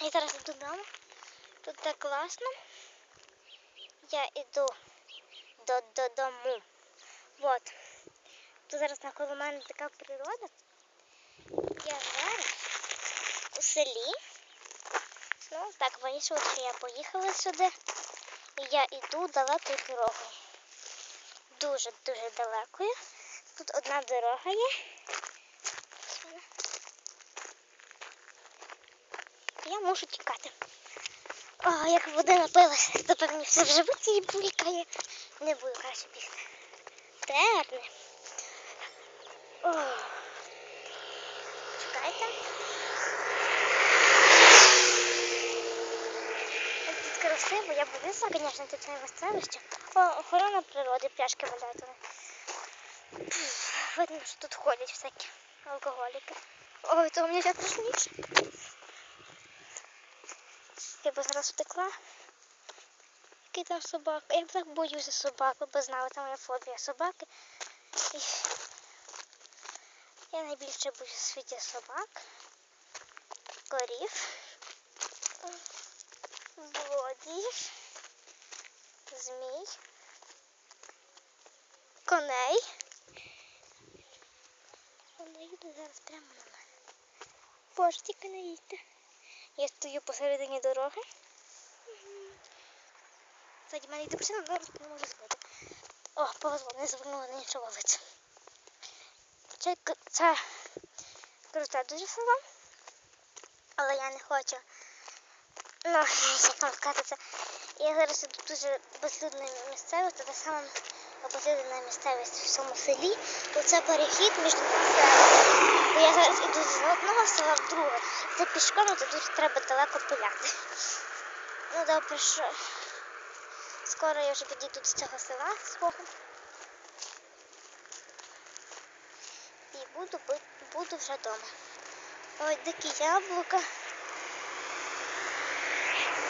Я зараз йду додому. Тут так класно. Я йду до, додому. Вот. Тут зараз навколо мене така природа. Я зараз у селі. Ну, так вийшло, що я поїхала сюди. І я йду далекою дорогою. Дуже-дуже далекою. Тут одна дорога є. Ось вона. Я мушу тікати. О, як води напилася, тепер мені все в животі булькає. Не буду краще бігти. Терне. О. Чекайте. Тут красиво, я боюся, звісно, тут не селище. О, охорона природи, пляшки вони. Видно, що тут ходять всякі алкоголіки. Ой, то мені ще страшніше. Я б зараз втекла. Який там собака? Я так боюся собак, ви б знали, там моя фобія собаки. І... Я найбільше боюся в світі собак, корів, злодіїв, змій, коней. Вони їдуть зараз прямо на мене. Боже, тільки не їдьте. Я стою посередині дороги. Ззаді мене йде машина, але не можу збити. О, повезло, не звернула на іншу вулицю. Це, це круте дуже село, але я не хочу. Ну, як вам сказати, це. Я зараз іду дуже безлюдна місцевість, це та безлюдна місцевість в цьому селі. Оце перехід між селами. Я зараз іду з одного села в друге. Це пішком, то дуже треба далеко пиляти. Ну добре, що скоро я вже підійду до цього села свого. І буду, буду вже вдома. Ой, дикі яблука.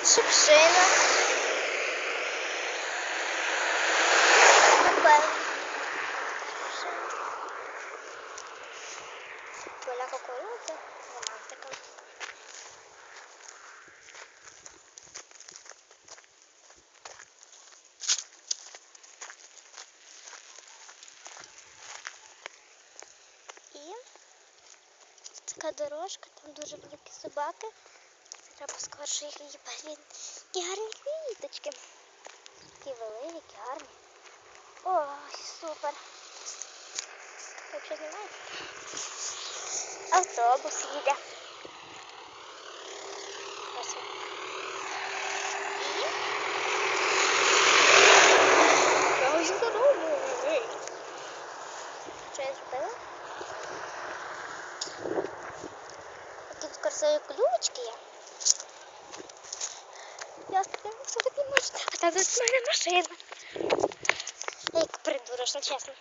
Шипшина. така дорожка, там дуже великі собаки. Треба скорше їх її блін. Які гарні квіточки. Такі великі, гарні. Ой, супер. Ви що знімаєте? Автобус їде. Такі красиві колючки є. Я сказала, що такі можна. А там тут в мене машина. Я як придурочна, чесно.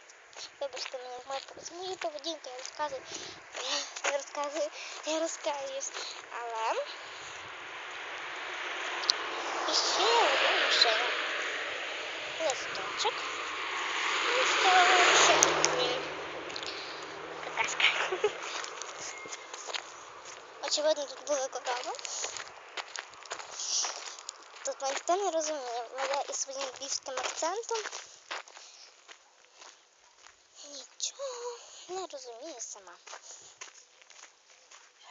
Вибачте мене, з моєї з моєї поведінки я розказую. Я розказую, я розкаюсь. Але і ще одна машина. Листочок. Листочок. М. Очевидно, тут були корови. Тут ніхто не розуміє, але я із своїм львівським акцентом нічого не розумію сама.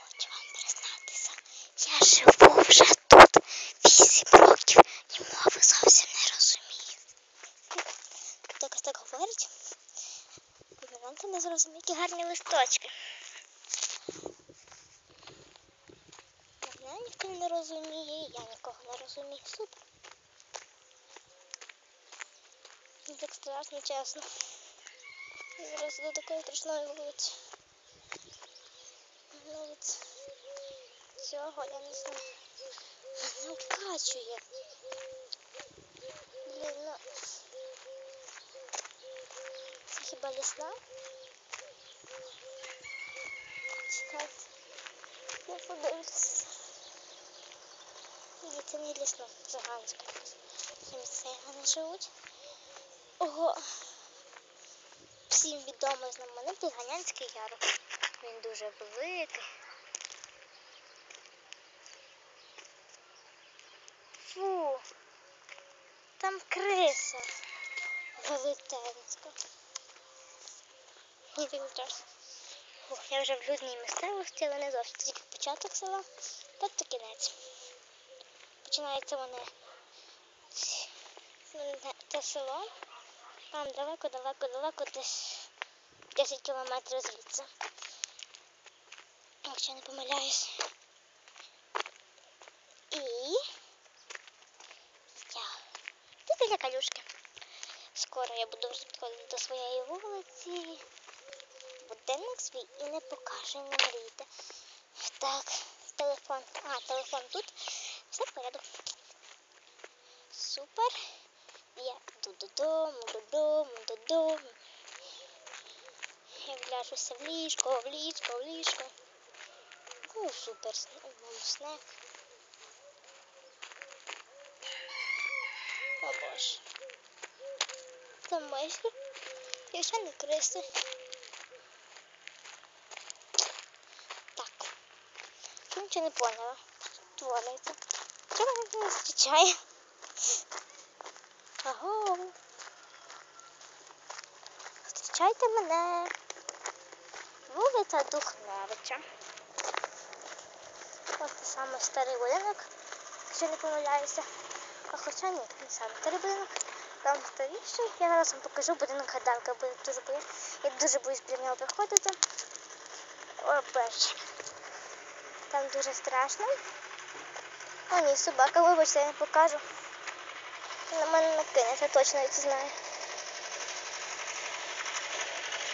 Хочу вам признатися, я живу вже тут 8 років і мови зовсім не розумію. Тут якось так говорять. Комендантка не зрозуміє, які гарні листочки. Мене не розуміє, я нікого не розумію. Супер. Так страшно, чесно. Зараз до такої страшної вулиці. Навіть цього я не знаю. Мене вкачує. Блін, ну. Це хіба лісна? Чекайте. Я подивлюся. Діти не лісно, лісну циганську. Їм цигани живуть. Ого. Всім відомий знаменитий Ганянський яру. Він дуже великий. Фу, там криса велетенська. Ні, він страшно. Ох, я вже в людній місцевості, але не зовсім тільки початок села, тобто кінець. Починається вони те село. Там далеко, далеко, далеко, десь 10 кілометрів звідси. Якщо не помиляюсь. І я ти біля калюшки. Скоро я буду підходити до своєї вулиці. Будинок свій і не покаже, не мрійте. Так, телефон. А, телефон тут. Все в порядок. Супер. Я йду додому, додому, додому. Я вляжуся в ліжко, в ліжко, в ліжко. Ну, супер, снег. О боже. Там миші. І ще не криси. Так. Я нічого не поняла. Твориться. Чого мене не зустрічає? Аго. Зустрічайте мене. Вулиця Духневича. Ось те саме старий будинок, якщо не помиляюся. А хоча ні, не саме старий будинок. Там старіший. Я зараз вам покажу будинок гадалка, бо я дуже боюсь. Я дуже боюсь біля нього приходити. О, бачите. Там дуже страшно. О, ні, собака, вибачте, я не покажу. На мене накинеться, точно це знаю.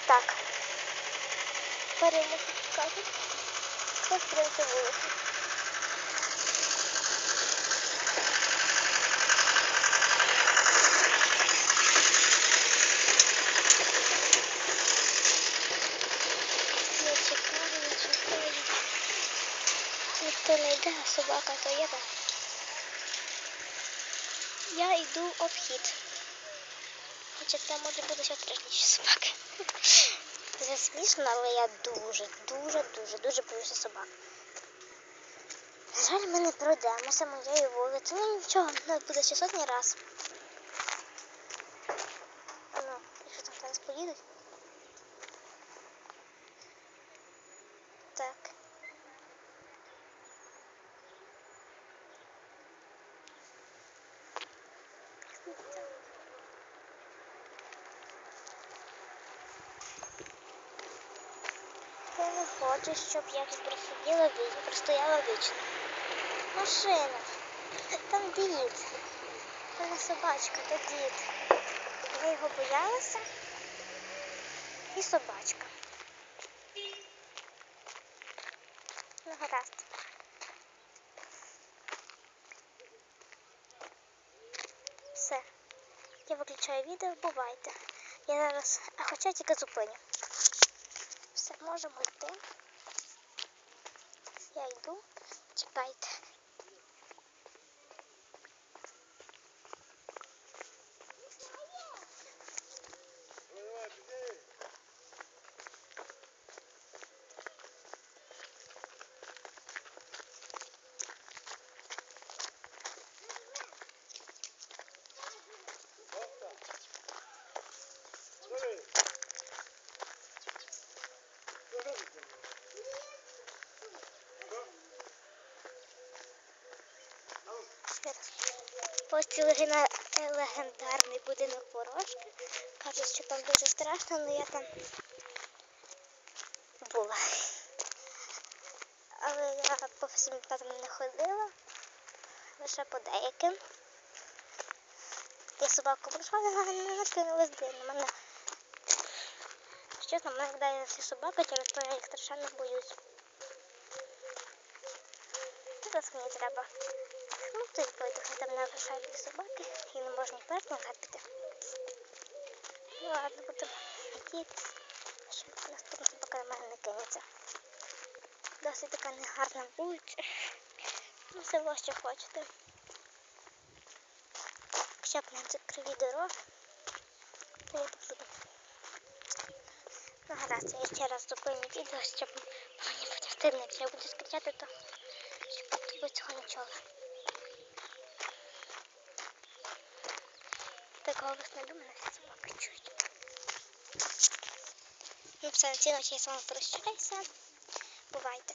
Так. Переймо покажу. Ось прийти вулицю. Я чекаю, я чекаю. Ніхто не йде, а собака то є там. Я йду обхід. Хоча це може бути страшніші собаки. Це смішно, але я дуже, дуже, дуже, дуже боюся собак. На жаль, ми не пройдемося моєю вулицею. Ну нічого, ну буде ще сотні раз. Ну, якщо там зараз поїдуть. Так. Хочеш, щоб я тут просиділа простояла вічно. Машина. Там дід. Не собачка, то дід. Я його боялася. І собачка. Ну, гаразд. Все. Я виключаю відео, бувайте. Я зараз, а хоча тільки зупиню. Можемо йти. Я йду. Чекайте. Ще. Ось легендарний будинок ворожки. Кажуть, що там дуже страшно, але я там була. Але я по всім там не ходила, лише по деяким. Я собаку прийшла, вона блін, на мене. Чесно, мене кидає всі собаки, через то я їх страшенно боюсь. Зараз мені треба Ну, тут видихне, там не лишають собаки і не можна назад піти. Ну ладно, будемо надіятися, що наступна собака на мене не кинеться. Досить така негарна вулиця. Ну, село що хочете. Якщо б не ці криві дороги, то я буду. Ну, гаразд, я ще раз зупиню відео, щоб мені буде якщо я буду скричати, то щоб ви цього не чули. Така голосна люба, я всі собаки. Ну все, на цій ночі я з вами прощаюся. Бувайте.